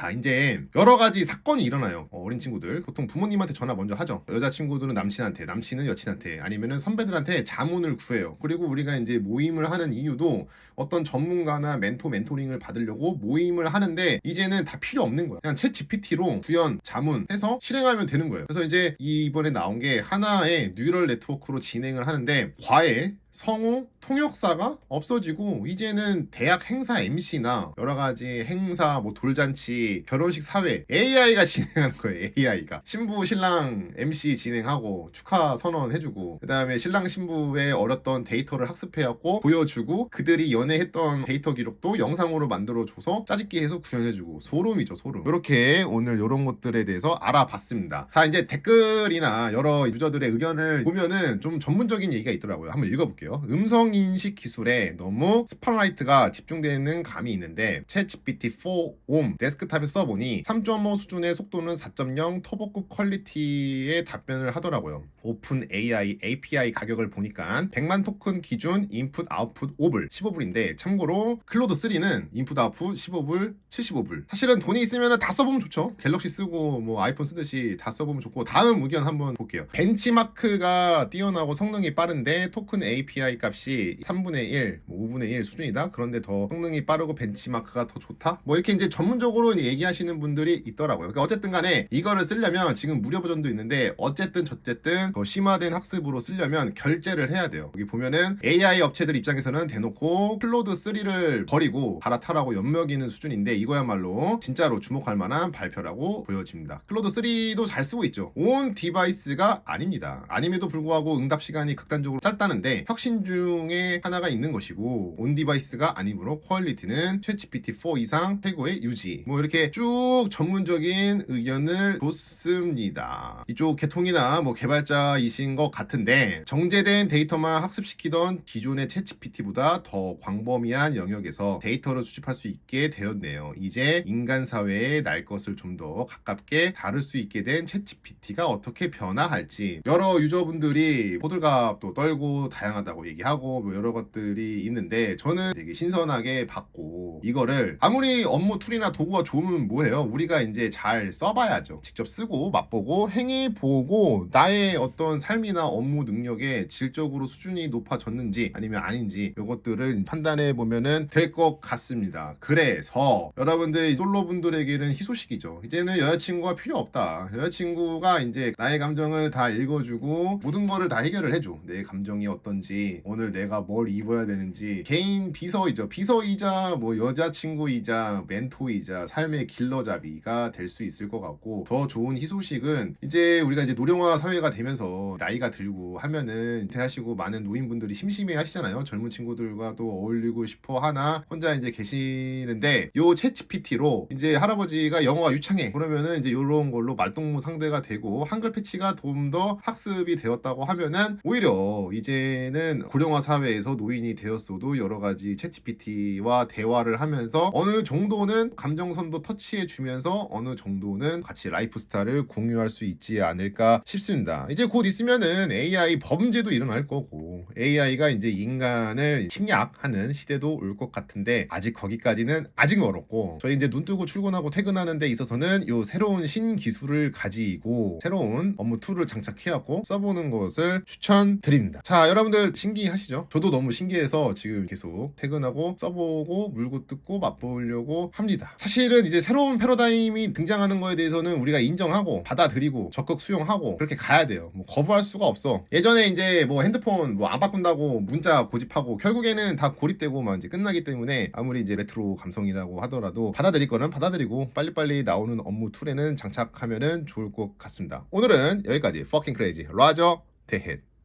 자 이제 여러 가지 사건이 일어나요. 어, 어린 친구들. 보통 부모님한테 전화 먼저 하죠. 여자친구들은 남친한테 남친은 여친한테 아니면은 선배들한테 자문을 구해요. 그리고 우리가 이제 모임을 하는 이유도 어떤 전문가나 멘토 멘토링을 받으려고 모임을 하는데 이제는 다 필요 없는 거야. 그냥 챗 GPT로 구현 자문 해서 실행하면 되는 거예요. 그래서 이제 이번에 나온 게 하나의 뉴럴 네트워크로 진행을 하는데 과외 성우 통역사가 없어지고 이제는 대학 행사 MC나 여러 가지 행사 뭐 돌잔치 결혼식 사회 AI가 진행하는 거예요 AI가. 신부 신랑 MC 진행하고 축하 선언 해주고 그 다음에 신랑 신부의 어렸던 데이터를 학습해갖고 보여주고 그들이 연애했던 데이터 기록도 영상으로 만들어줘서 짜집기 해서 구현해주고 소름이죠 소름. 이렇게 오늘 이런 것들에 대해서 알아봤습니다. 자 이제 댓글이나 여러 유저들의 의견을 보면은 좀 전문적인 얘기가 있더라고요. 한번 읽어볼게요 음성 인식 기술에 너무 스팟라이트가 집중되는 감이 있는데 챗 GPT-4 옴 데스크탑에 써보니 3.5 수준의 속도는 4.0 터보급 퀄리티의 답변을 하더라고요. 오픈 AI API 가격을 보니까 100만 토큰 기준 인풋 아웃풋 5불 15불인데 참고로 클로드 3는 인풋 아웃풋 15불 75불. 사실은 돈이 있으면 다 써보면 좋죠. 갤럭시 쓰고 뭐 아이폰 쓰듯이 다 써보면 좋고 다음 의견 한번 볼게요. 벤치마크가 뛰어나고 성능이 빠른데 토큰 API 값이 3분의 1, 뭐 5분의 1 수준이다 그런데 더 성능이 빠르고 벤치마크가 더 좋다 뭐 이렇게 이제 전문적으로 얘기하시는 분들이 있더라고요 그러니까 어쨌든 간에 이거를 쓰려면 지금 무료 버전도 있는데 어쨌든 저쨌든 더 심화된 학습으로 쓰려면 결제를 해야 돼요. 여기 보면은 AI 업체들 입장에서는 대놓고 클로드 3를 버리고 갈아타라고 엿먹이는 수준인데 이거야말로 진짜로 주목할 만한 발표라고 보여집니다. 클로드 3도 잘 쓰고 있죠. 온 디바이스가 아닙니다. 아님에도 불구하고 응답 시간이 극단적으로 짧다는데 혁신 중에 하나가 있는 것이고 온 디바이스가 아니므로 퀄리티는 챗GPT 4 이상 최고의 유지. 뭐 이렇게 쭉 전문적인 의견을 줬습니다. 이쪽 개통이나 뭐 개발자이신 것 같은데 정제된 데이터만 학습시키던 기존의 챗GPT보다 더 광범위한 영역에서 데이터를 수집할 수 있게 되었네요. 이제 인간 사회에 날 것을 좀 더 가깝게 다룰 수 있게 된 챗GPT가 어떻게 변화할지 여러 유저분들이 호들갑도 떨고 다양하다 고 얘기하고 뭐 여러 것들이 있는데 저는 되게 신선하게 봤고 이거를 아무리 업무 툴이나 도구가 좋으면 뭐해요? 우리가 이제 잘 써봐야죠. 직접 쓰고 맛보고 행해 보고 나의 어떤 삶이나 업무 능력에 질적으로 수준이 높아졌는지 아니면 아닌지 이것들을 판단해 보면은 될 것 같습니다. 그래서 여러분들 솔로 분들에게는 희소식이죠. 이제는 여자친구가 필요 없다. 여자친구가 이제 나의 감정을 다 읽어주고 모든 거를 다 해결을 해줘. 내 감정이 어떤지 오늘 내가 뭘 입어야 되는지 개인 비서이죠. 비서이자 뭐 여자친구이자 멘토이자 삶의 길러잡이가 될 수 있을 것 같고 더 좋은 희소식은 이제 우리가 이제 노령화 사회가 되면서 나이가 들고 하면은 은퇴하시고 많은 노인분들이 심심해 하시잖아요. 젊은 친구들과 또 어울리고 싶어 하나 혼자 이제 계시는데 요 챗GPT로 이제 할아버지가 영어가 유창해 그러면은 이제 요런 걸로 말동무 상대가 되고 한글 패치가 좀 더 학습이 되었다고 하면은 오히려 이제는 고령화 사회에서 노인이 되었어도 여러 가지 챗GPT와 대화를 하면서 어느 정도는 감정선도 터치해 주면서 어느 정도는 같이 라이프스타일을 공유할 수 있지 않을까 싶습니다. 이제 곧 있으면은 AI 범죄도 일어날 거고 AI가 이제 인간을 침략하는 시대도 올 것 같은데 아직 거기까지는 아직 멀었고 저희 이제 눈 뜨고 출근하고 퇴근하는 데 있어서는 요 새로운 신기술을 가지고 새로운 업무 툴을 장착해갖고 써보는 것을 추천드립니다. 자 여러분들 신기하시죠? 저도 너무 신기해서 지금 계속 퇴근하고 써보고 물고 뜯고 맛보려고 합니다. 사실은 이제 새로운 패러다임이 등장하는 거에 대해서는 우리가 인정하고 받아들이고 적극 수용하고 그렇게 가야 돼요. 뭐 거부할 수가 없어. 예전에 이제 뭐 핸드폰 뭐 안 바꾼다고 문자 고집하고 결국에는 다 고립되고 막 이제 끝나기 때문에 아무리 이제 레트로 감성이라고 하더라도 받아들일 거는 받아들이고 빨리빨리 나오는 업무 툴에는 장착하면은 좋을 것 같습니다. 오늘은 여기까지 fucking crazy 라저 대헷